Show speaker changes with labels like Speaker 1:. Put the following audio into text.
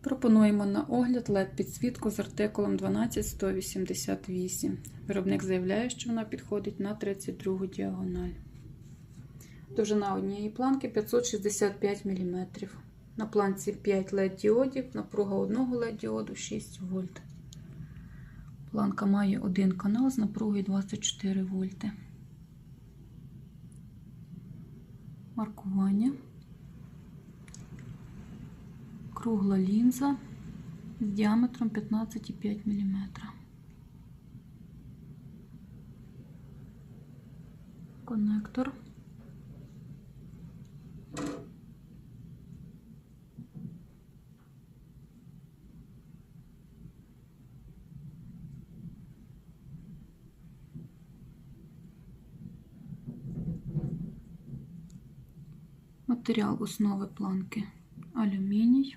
Speaker 1: Пропонуємо на огляд led підсвітку з артикулом 12188. Виробник заявляє, що вона підходить на 32 діагональ. Довжина однієї планки 565 мм. На планці 5 LED діодів, напруга одного LED діоду 6 вольт. Планка має один канал з напругою 24 вольти. Маркування. Кругла лінза з діаметром 15,5 мм. Коннектор. Матеріал основи планки алюміній.